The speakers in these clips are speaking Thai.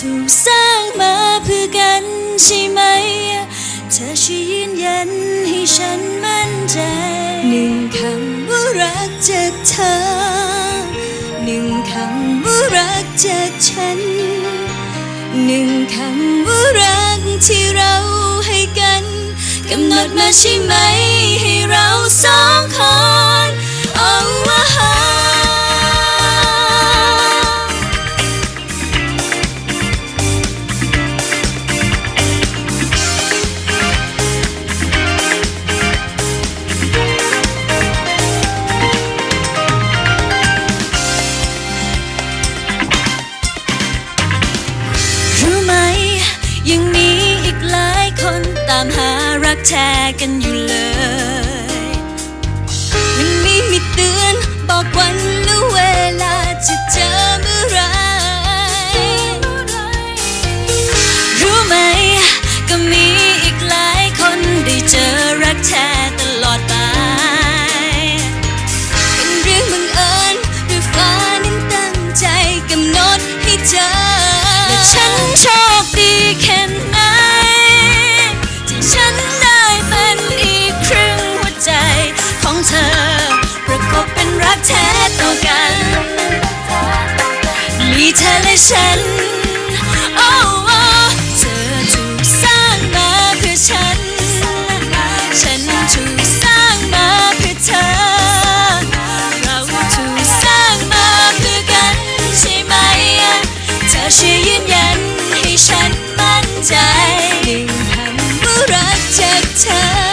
ถูกสร้างมาเพื่อกันใช่ไหม เธอช่วยยืนยันให้ฉันมั่นใจ หนึ่งคำว่ารักจากเธอ หนึ่งคำว่ารักจากฉัน หนึ่งคำว่ารักที่เราให้กันกำหนดมาใช่ไหมให้ามหารักแท้กันอยู่เลยมันมีมีเตือนบอกวัน ฉัน โอ้เธอถูกสร้างมาเพื่อฉัน ฉันถูกสร้างมาเพื่อเธอ เราถูกสร้างมาเพื่อกันใช่ไหม เธอช่วยยืนยันให้ฉันมั่นใจหนึ่งคำว่ารักจากเธอ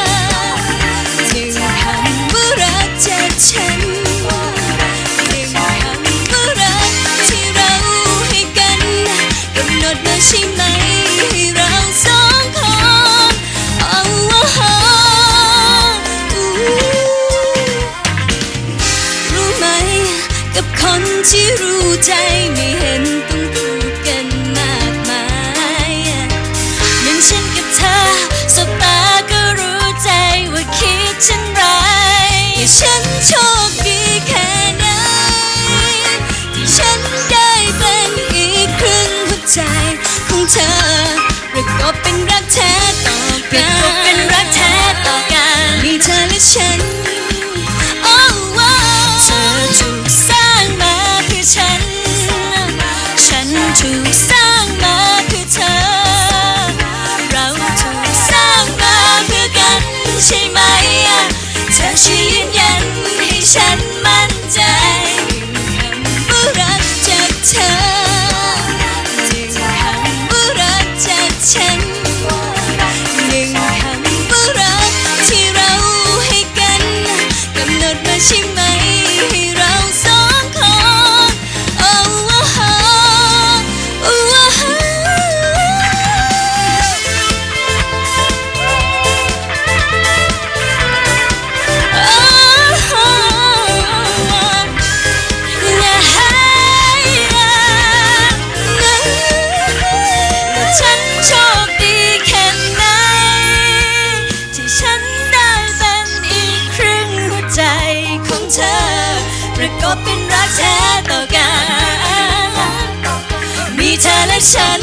ฉัน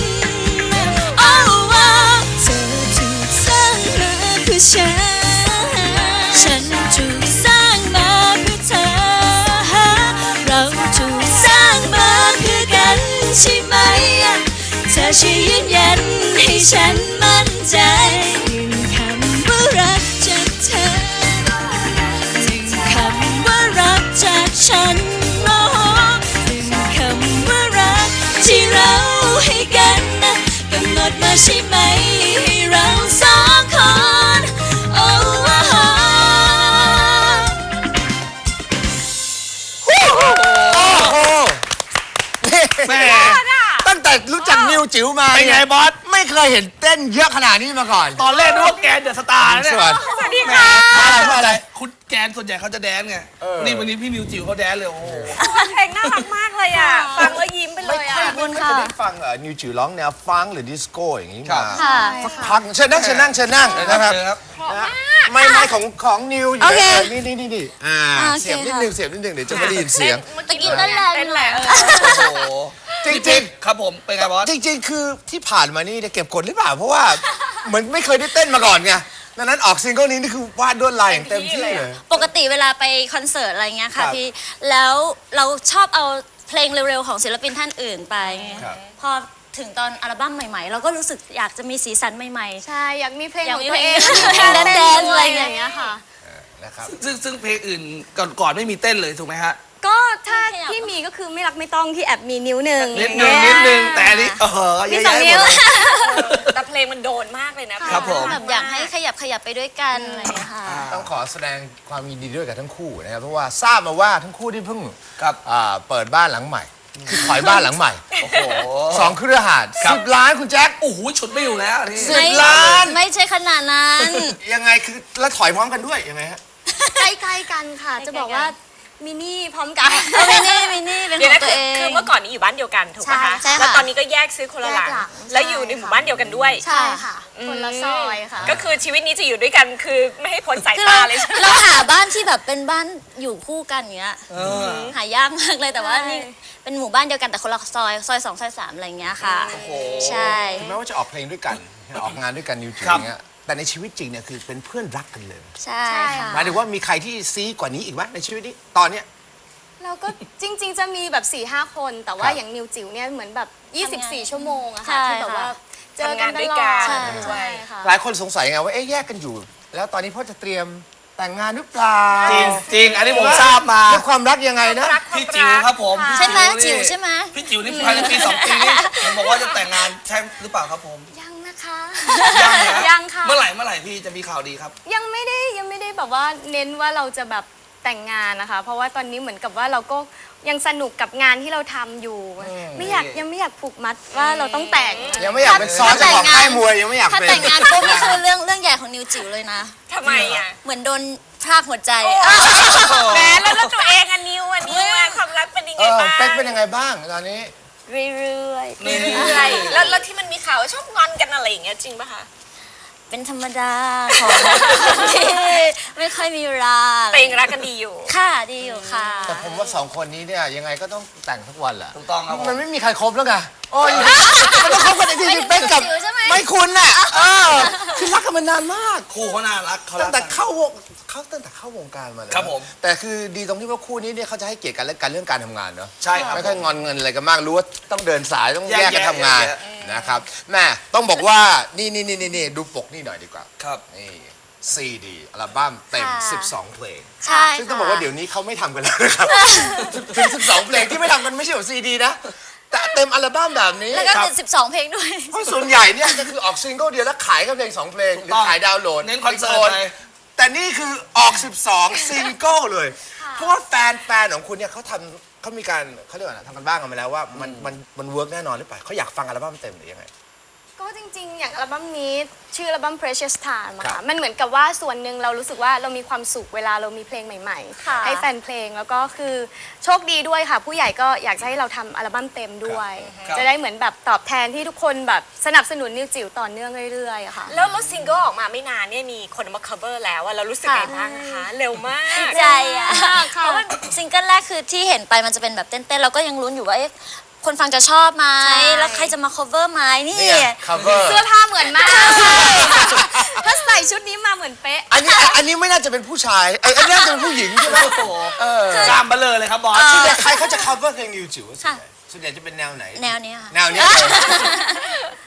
โอ้ว้าเธอถูกสร้างมาเพื่อฉัน ฉันถูกสร้างมาเพื่อเธอ เราถูกสร้างมาเพื่อกันใช่ไหม เธอช่วยยืนยันให้ฉันมั่นใจหนึ่งคำว่ารัก ช่ไหมให้เราสองคนโอ้ว้าวโอ้โหนี่แม่ตั้งแต่รู้จักนิวจิ๋วมาเป็นไงเนี่ยบอส ไม่เคยเห็นเต้นเยอะขนาดนี้มาก่อนตอนแรกนึกว่าแกเดอะสตาร์นะเนี่ยส่วนใส่ วัสดีค่ะเพราะอะไรเพราะอะไร คุณแกนส่วนใหญ่เขาจะแดนไงเออนี่วันนี้พี่นิวจิ๋วเขาแดนเลย โอ้โห เพลงน่ารักมากเลยอะ ฟังแล้วยิ้มไปเลไม่ยค่อยอะไม่ค่อยได้ฟังเอ่อนิวจิ๋วร้องแนวฟังก์หรือดิสโก้อย่างนี้ครัมาบค่ะ สักพักเชิญนั่งเชิญนั่งเชิญนั่งนะครับเชิญครับนะไม่ไม่ของของนิวอยู่โอเคในนี่นี่นี่นี่อ่าอ่าโอเค เสียบนิดค่ะนึงเสียบนิดนึงเดี๋ยวจะไม่ได้ยินเสียงตะกี้นั่นแหละ เต้นแหละโอ้โหจริงครับผม เป็นไงบอส ๆจริง ๆ คือที่ผ่านมานี่เนี่ยเก็บกดหรือเปล่า เพราะว่า เหมือนไม่เคยได้เต้นมาก่อนไง ดังนั้นออกซิงเกิลนี้นี่คือวาดลวดลายอย่างเต็มที่เลย ปกติเวลาไปคอนเสิร์ตอะไรเงี้ยครัค่ะบพี่ แล้วเราชอบเอาเพลงเร็วๆ ของศิลปินท่านอื่นไปไงครับ พอถึงตอนอัลบั้มใหม่ๆ เราก็รู้สึกอยากจะมีสีสันใหม่ใช่ อยากมีเพลงอยากของมีตัวเองเพลงแดนๆด้วอะไรยอย่างเงี้ยอย่างเงี้ยค่ะ นะครับ ซึ่งซึ่งเพลงอื่นก่อนก่อนไม่มีเต้นเลยถูกไหมฮะ ก็ถ้าขยับที่มีก็คือไม่รักไม่ต้องที่แอบมีนิ้วหนึ่งนิดนึงนิดนึงแต่อันนี้เออเยมีอะสองแยะนิ้ว หมดเลยแต่เพลงมันโดนมากเลยนะครับผมๆแบบอยากให้ขยับขยับไปด้วยกันอะไรอย่างเงี้ยค่ะ ต้องขอแสดงความยินดีด้วยกับทั้งคู่นะครับ เพราะว่าทราบมาว่าทั้งคู่ที่เพิ่งครับ อ่าเปิดบ้านหลังใหม่คือถอยบ้านหลังใหม่โอ้โหสองเครือหาดครับสิบล้านคุณแจ็ค โอ้โหฉุดไม่อยู่แล้วนี่ สิบล้าน ไม่ใช่ขนาดนั้น ยังไงคือแล้วถอยพร้อมกันด้วยยังไงฮะ ใกล้ๆกันค่ะ จะบอกว่า มินี่พร้อมกันเออมินี่มินี่เป็นเดี๋ขยวองนะตัวคือเอง คือเมื่อก่อนนี้อยู่บ้านเดียวกันถูกไหมคะใช่ใช่ค่ะแล้วตอนนี้ก็แยกซื้อคนละหลัง แยกหลังแล้วอยู่ในหมู่บ้านเดียวกันด้วยใช่ค่ะคนละซอยค่ะ ก็คือชีวิตนี้จะอยู่ด้วยกันคือไม่ให้พ้นสายคือตาเราเลยใช่ไหม เราหาบ้านที่แบบเป็นบ้านอยู่คู่กันอย่างเงี้ยเออ หายากมากเลยแต่ว่าใช่ นี่เป็นหมู่บ้านเดียวกันแต่คนละซอยซอยสองซอยสามอะไรอย่างเงี้ยค่ะใช่ ถึงแม้ว่าจะออกเพลงด้วยกัน ออกงานด้วยกันนิวจิ๋วครับเงี้ย แต่ในชีวิตจริงเนี่ยคือเป็นเพื่อนรักกันเลยใช่ค่ะ หมายถึงว่ามีใครที่ซีกว่านี้อีกไหมในชีวิตนี้ตอนเนี้ย เราก็จริง ๆ จะมีแบบ4ี่ห้าคน แต่ว่าครับ อย่างนิวจิ๋วเนี่ยเหมือนแบบ 24 ชั่วโมงอะใช่ค่ะที่แบบว่าค่ะ เจอกันตลอดใช่ใช่ค่ะ หลายคนสงสัยไงว่าเอ๊ะแยกกันอยู่ แล้วตอนนี้พ่อจะเตรียมแต่งงานหรือเปล่าจริงจริงอันนี้ผมทราบมาเรื่องความรักยังไงนะ พี่จิ๋วครับผมใช่ไหมพี่จิ๋วใช่ไหม พี่จิ๋วนี่ภายในปีสองปีนี้ผมบอกว่าจะแต่งงานใช่หรือเปล่าครับผม ยัง นะคะยังนะยังค่ะ เมื่อไหร่เมื่อไหร่พี่จะมีข่าวดีครับ ยังไม่ได้ยังไม่ได้แบบว่าเน้นว่าเราจะแบบแต่งงานนะคะ เพราะว่าตอนนี้เหมือนกับว่าเราก็ยังสนุกกับงานที่เราทำอยู่ไม่อยากยังไม่อยากผูกมัดว่าเราต้องแต่ง ยังไม่อยากเป็นซอสเจ้าของค่ายมวยยังไม่อยากถ้าเป็น แต่งงานปุ๊บนี่คือเรื่องเรื่องใหญ่ของนิวจิ๋วเลยนะ ทำไมอะเหมือนโดนพรากหัวใจแหมแล้วแล้วตัวเองอันนิวอันนิวอะความรักเป็นยังเอไงอบ้าง เป๊กเป็นยังไงบ้างตอนนี้ เรื่อยนี่ใช่แล้วแล้วที่มันมีข่าวว่าชอบงอนกันอะไรอย่างเงี้ยจริงป่ะคะ เป็นธรรมดาของที่ไม่ค่อยมีเวลาแต่ยังรักกันดีอยู่ ค่ะดีอยู่ค่ะ แต่ผมว่าสองคนนี้เนี่ยยังไงก็ต้องแต่งทุกวันแหละถูกต้องครับผมมันไม่มีใครครบแล้วไงโอ้ยมันต้องคบกันจริงๆเป๊กกับไม่ถึงจิ๋วใช่ไหม ไม่คุณน่ะเออคือรักกันมานานมาก คู่เขาน่ารักเขารัตั้กงแต่กัน เข้าวงเขาตั้งแต่เข้าวงการมาเลยครับผม แต่คือดีตรงที่ว่าคู่นี้เนี่ยเขาจะให้เกียรติกันและกันเรื่องการทำงานเนาะใช่ครับ ไม่ค่อยงอนเงินอะไรกันมากรู้ว่าต้องเดินสายต้องแยกแยกกันแยะทำงาน แยก นะครับแม่ต้องบอกว่านี่นี่นี่นี่นี่ดูปกนี่หน่อยดีกว่าครับ นี่ซีดีอัลบั้มเต็ม ค่ะ 12 เพลง ใช่ซึ่งต้องบอกว่าเดี๋ยวนี้เขาไม่ทำกันแล้วนะครับ ถึง 12 เพลงที่ไม่ทำกันไม่ใช่แบบซีดีนะ แต่เต็มอัลบั้มแบบนี้แล้วก็ครับเป็นสิบสองเพลงด้วย เพราะส่วนใหญ่เนี่ยจะคือออกซิงเกิลเดียวแล้วขายแค่เพลงสองเพลงหรือขายดาวน์โหลดเน้นคอนเสิร์ตไป แต่นี่คือออก 12 ซิงเกิลเลย เพราะว่าแฟนแฟนของคุณเนี่ยเขาทำ เขามีการเขาเรียกว่าอะไรทำกันบ้างกันมาแล้วว่ามันมันมันเวิร์กแน่นอนหรือเปล่าเขาอยากฟังอัลบั้มเต็มหรือยังไง ก็จริงๆ อย่างอัลบั้มนี้ชื่ออัลบั้ม Precious Time อะครัค่ะบมันเหมือนกับว่าส่วนหนึ่งเรารู้สึกว่าเรามีความสุขเวลาเรามีเพลงใหม่ค่ะ ๆ ให้แฟนเพลงแล้วก็คือโชคดีด้วยค่ะ ผู้ใหญ่ก็อยากจะให้เราทำอัลบั้มเต็มด้วย ครับ จะได้เหมือนแบบตอบแทนที่ทุกคนแบบสนับสนุนนิวจิ๋วต่อเนื่องเรื่อยๆอะค่ะ แล้วแล้วซิงเกิลออกมาไม่นานเนี่ยมีคนเอามา cover แล้วอะเรารู้สึกไงบ้างคะ เร็วมากดีใจอะเพราะว่าซิงเกิลแรกคือที่เห็นไปมันจะเป็นแบบเต้นๆเราก็ยังลุ้นอยู่ว่าเอ๊ะ คนฟังจะชอบไหมใช่ แล้วใครจะมา cover ไหมนี่นี่ไง cover เสื้อผ้าเหมือนมากถ้าใส่ชุดนี้มาเหมือนเป๊ะ อันนี้อันนี้ไม่น่าจะเป็นผู้ชายไอ้ยอันนี้น่าจะเป็นผู้หญิงใช่ไหมโอ้โหเออกล้ามเบลอเลยครับบอสส่วนใหญ่ใครเขาจะ cover เพลงนิวจิ๋วส่วนใหญ่ส่วนใหญ่จะเป็นแนวไหน แนวเนี้ยค่ะแนวนี้เลย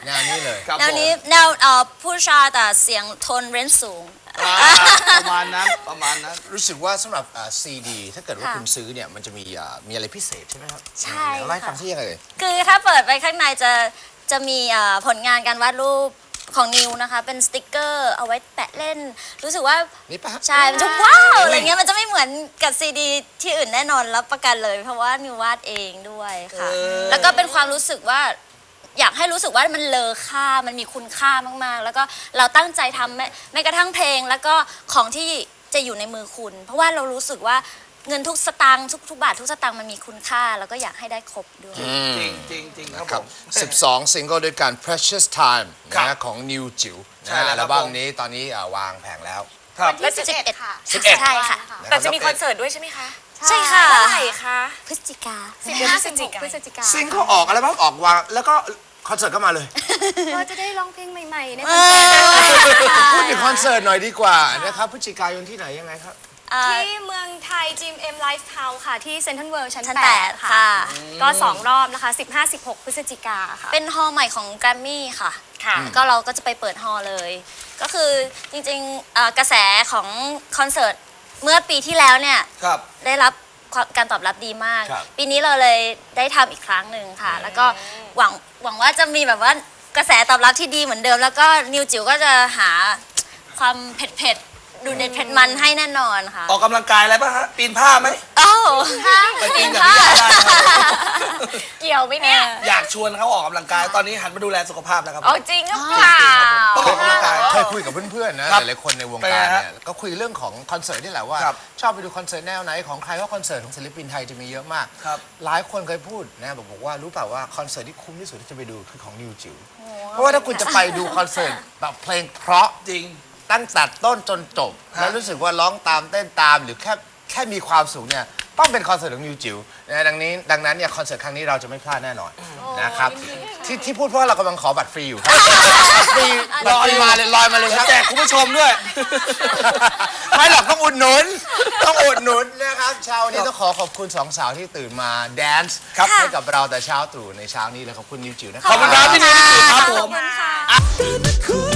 แนวนี้เลย ครับแนวนี้ผมแนวเอ่อผู้ชายแต่เสียงโทนเรนจ์สูง อ่าประมาณนั้นประมาณนั้น รู้สึกว่าสำหรับซีดี ถ้าเกิดว่าค่ะคุณซื้อเนี่ย มันจะมีอ่ามีอะไรพิเศษใช่ไหมครับใช่เดี๋ยวไล่าให้ฟังค่ะที่ยังไงเลยคือถ้าเปิดไปข้างในจะจะมีเอ่อผลงานการวาดรูปของนิวนะคะ เป็นสติกเกอร์เอาไว้แปะเล่น รู้สึกว่านี่ปะฮะใช่มันจะว้าวอะไรเงี้ยมันจะไม่เหมือนกับซีดีที่อื่นแน่นอนรับประกันเลย เพราะว่านิววาดเองด้วยค่ะ เออ แล้วก็เป็นความรู้สึกว่า อยากให้รู้สึกว่ามันเลอค่ามันมีคุณค่ามากๆ แล้วก็เราตั้งใจทำแม้แม้กระทั่งเพลง แล้วก็ของที่จะอยู่ในมือคุณ เพราะว่าเรารู้สึกว่าเงินทุกสตางค์ทุกทุกบาททุกสตางค์มันมีคุณค่า แล้วก็อยากให้ได้ครบด้วย จริงจริงจริงครับคผรับ ม 12 ซิงเกิลด้วยกัน Precious Time ครับนะของ New จิ๋วใช่นะแล้วอัลบั้มผม นี้ตอนนี้อ่าวางแผงแล้ว ครับ และที่จะ11 ค่ะ 11 ใช่ค่ะนแต่รับจะมีคอนเสิร์ตด้วยใช่ไหมคะ ใช่ค่ะ เมื่อไหร่คะพฤศจิกาเดือนพฤศจิกาพฤศจิกาซิงเกิลออกอัลบั้มออกวางแล้วก็คอนเสิร์ตก็มาเลยก็จะได้ร้องเพลงใหม่ๆในคอนเสิร์ตด้วยค่ะพูดถึงคอนเสิร์ตหน่อยดีกว่านะครับพฤศจิกายนที่ไหนยังไงครับ ที่เมืองไทย GMM Live House ค่ะ ที่เซ็นทรัลเวิลด์ชั้นชั้นแปแปดดค่ะ ค่ะ ก็ 2 รอบนะคะ 15-16 พฤศจิกาค่ะ เป็นฮอลล์ใหม่ของแกรมมี่ค่ะ ค่ะ ก็เราก็จะไปเปิดฮอลล์เลย ก็คือจริงๆเอ่อกระแสของคอนเสิร์ต เมื่อปีที่แล้วเนี่ยครับ ได้รับความการตอบรับดีมาก ครับ ปีนี้เราเลยได้ทำอีกครั้งหนึ่งค่ะ แล้วก็หวังหวังว่าจะมีแบบว่ากระแสตอบรับที่ดีเหมือนเดิม แล้วก็นิวจิ๋วก็จะหาความเผ็ดเผ็ ดๆดูเด็ดเผ็ดมันให้แน่นอนค่ะออกกำลังกายอะไรป่ะฮะ ปีนผ้าไหมเอ้าไปปีนกับพี่ยาได้ครับเกี่ยวไหมเนี่ย อยากชวนเขาออกกำลังกาย ตอนนี้หันมาดูแลสุขภาพแล้วครับ เอาจริงหรือเปล่าต้องออกกำลังกาย เคยคุยกับเพื่อนๆนะครับหลายๆคนในวงเป็นการไงฮะเนี่ยก็คุยเรื่องของคอนเสิร์ตนี่แหละว่า ครับชอบไปดูคอนเสิร์ตแนวไหนของใครเพราะคอนเสิร์ตของศิลปินไทยจะมีเยอะมาก ครับหลายคนเคยพูดนะบอกบอกว่ารู้เปล่าว่าคอนเสิร์ตที่คุ้มที่สุดที่จะไปดูคือของนิวจิ๋วเพราะว่าถ้าคุณจะไปดูคอนเสิร์ตแบบเพลงเพราะจริง ตั้งแต่ต้นจนจบฮะแล้วรู้สึกว่าร้องตามเต้นตามหรือแค่แค่มีความสุขเนี่ยต้องเป็นคอนเสิร์ตของนิวจิ๋วนะดังนี้ดังนั้นเนี่ยคอนเสิร์ตครั้งนี้เราจะไม่พลาดแน่นอนนะครับที่ที่พูดเพราะว่าเรากำลังขอบัตรฟรีอยู่ครับบัตรฟรีบัตรฟรีมาเลยลอยมาเลยครับแจกคุณผู้ชมด้วย ไม่หรอกต้องอุดหนุนต้องอุดหนุนนะครับเช้านี้ต้องขอขอบคุณสองสาวที่ตื่นมาแดนซ์ครับให้กับเราแต่เช้าตรู่ในเช้านี้เลยขอบคุณนิวจิ๋วนะครัขอบคุณครับพี่นิวครับผมตื่นมาคุย